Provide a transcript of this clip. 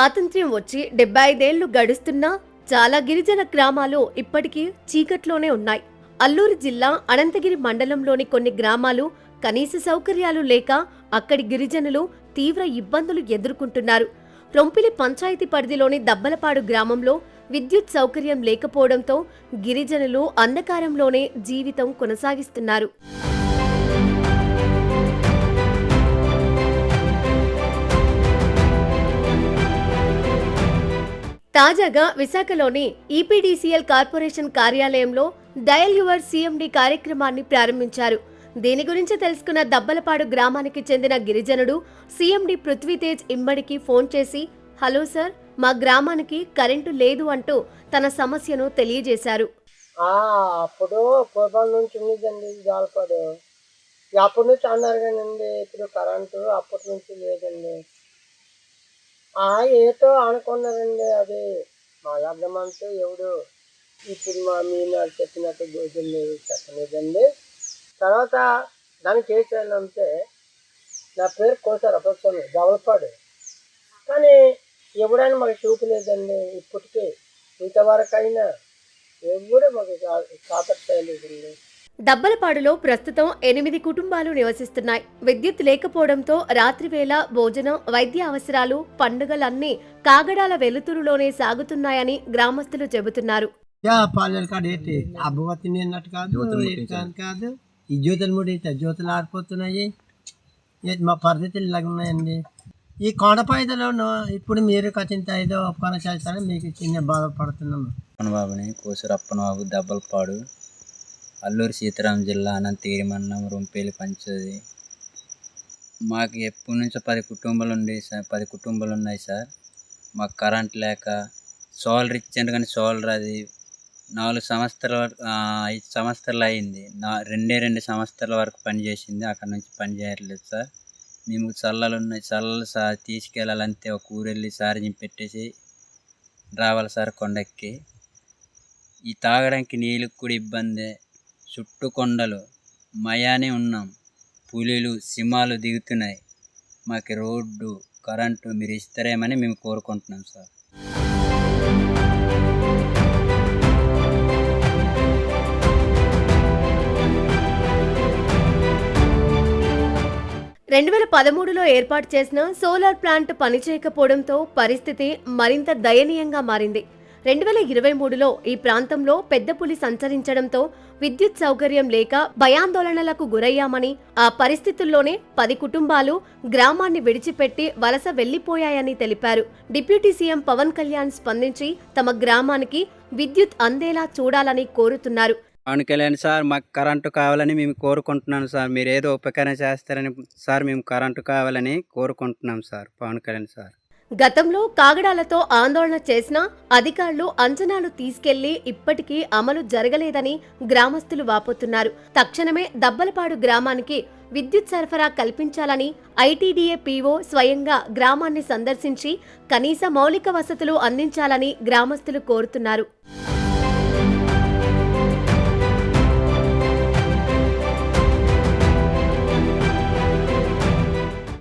స్వాతంత్ర్యం వచ్చి డెబ్బై ఐదేళ్ళు గడుస్తున్నా చాలా గిరిజన గ్రామాలు ఇప్పటికీ చీకట్లోనే ఉన్నాయి. అల్లూరు జిల్లా అనంతగిరి మండలంలోని కొన్ని గ్రామాలు కనీస సౌకర్యాలు లేక అక్కడి గిరిజనులు తీవ్ర ఇబ్బందులు ఎదుర్కొంటున్నారు. రొంపిలి పంచాయతీ పరిధిలోని దబ్బలపాడు గ్రామంలో విద్యుత్ సౌకర్యం లేకపోవడంతో గిరిజనులు అంధకారంలోనే జీవితం కొనసాగిస్తున్నారు. తాజాగా విశాఖలోని ఈపీడీసీఎల్ కార్పొరేషన్ కార్యాలయంలో డయల్ యువర్ సీఎండి కార్యక్రమాన్ని ప్రారంభించారు. దీని గురించి తెలుసుకున్న దబ్బలపాడు గ్రామానికి చెందిన గిరిజనుడు సీఎండి పృథ్వీతేజ్ ఇమ్మడికి ఫోన్ చేసి హలో సార్ మా గ్రామానికి కరెంటు లేదు అంటూ తన సమస్యను తెలియజేశారు. అప్పుడు పూర్వం నుంచి ఉన్నదండి జాలపాడు అప్పటి నుంచి అన్నారు కానండి ఇప్పుడు కరెంటు అప్పటి నుంచి లేదండి. ఆ ఏతో అనుకున్నారండి అది. మా ఎవడు? ఇప్పుడు మా మీనాడు చెప్పినట్టు గోజులు లేవు చెప్పలేదండి. తర్వాత దానికి చేయాలంటే నా పేరు కోసారు అప్పుడు జవలపాడు కానీ ఎవడైనా మాకు చూపలేదండి ఇప్పటికీ. ఇంతవరకైనా ఎవడు మాకు కాపర్ దబ్బలపాడులో ప్రస్తుతం ఎనిమిది కుటుంబాలు నివసిస్తున్నాయి. విద్యుత్ లేకపోవడంతో రాత్రివేళ భోజనం వైద్య అవసరాలు పండుగలన్నీ కాగడాల వెలుతురులోనే సాగుతున్నాయని గ్రామస్తులు చెబుతున్నారు. యా పాలన కాదు ఏంటి? అబ్బవతి అన్నట్టు కాదు ఏంటి కాదు కాదు. ఈ జ్యోతులు ముడితే జ్యోతులు ఆడిపోతున్నాయి ఏ- మా పరిస్థితులు ఇలాగ ఉన్నాయండి. ఈ కొండపైదలోను ఇప్పుడు మీరు ఐదో ఒప్పుకొని చేస్తారని మీకు చిన్న బాధపడుతున్నాము. అప్పనబాబుని కోసూరు అప్పనబాబు దబ్బలపాడు అల్లూరు సీతారాం జిల్లా అనంతగిరి మండలం రొంపేలి పంచది. మాకు ఎప్పటి నుంచో పది కుటుంబాలు ఉండేవి సార్ పది కుటుంబాలు ఉన్నాయి సార్. మాకు కరెంట్ లేక సోలర్ ఇచ్చాను కానీ సోలర్ అది నాలుగు సంవత్సరాల వరకు ఐదు సంవత్సరాలు అయింది. నా రెండే రెండు సంవత్సరాల వరకు పనిచేసింది అక్కడ నుంచి పని చేయట్లేదు సార్. మేము చల్లలు ఉన్నాయి చల్లలు సార్ తీసుకెళ్ళాలంటే ఒక ఊరు వెళ్ళి సార్జింగ్ పెట్టేసి రావాలి సార్ కొండెక్కి. ఈ తాగడానికి నీళ్ళకి కూడా ఇబ్బందే. చుట్టూ కొండలు మయానే ఉన్నాం. పులిలు సింహాలు దిగుతున్నాయి. మాకు రోడ్డు కరెంటు మీరు ఇస్తారేమని మేము కోరుకుంటున్నాం సార్. రెండు వేల పదమూడులో ఏర్పాటు చేసిన సోలార్ ప్లాంట్ పనిచేయకపోవడంతో పరిస్థితి మరింత దయనీయంగా మారింది. రెండు వేల ఇరవై మూడులో ఈ ప్రాంతంలో పెద్ద పులి సంచరించడంతో విద్యుత్ సౌకర్యం లేక భయాందోళనలకు గురయ్యామని ఆ పరిస్థితుల్లోనే పది కుటుంబాలు గ్రామాన్ని విడిచిపెట్టి వలస వెళ్ళిపోయాయని తెలిపారు. డిప్యూటీ సీఎం పవన్ కళ్యాణ్ స్పందించి తమ గ్రామానికి విద్యుత్ అందేలా చూడాలని కోరుతున్నారు. పవన్ కళ్యాణ్ సార్ మాకు కరెంటు కావాలని మేము కోరుకుంటున్నాం సార్. మీరు ఏదో ఉపకారం చేస్తారని సార్ మేము కరెంటు కావాలని కోరుకుంటున్నాం సార్ పవన్ కళ్యాణ్ సార్. గతంలో కాగడాలతో ఆందోళన చేసినా అధికారులు అంచనాలు తీసుకెళ్ళి ఇప్పటికీ అమలు జరగలేదని గ్రామస్తులు వాపోతున్నారు. తక్షణమే దబ్బలపాడు గ్రామానికి విద్యుత్ సరఫరా కల్పించాలని ఐటీడీఏ పీఓ స్వయంగా గ్రామాన్ని సందర్శించి కనీస మౌలిక వసతులు అందించాలని గ్రామస్తులు కోరుతున్నారు.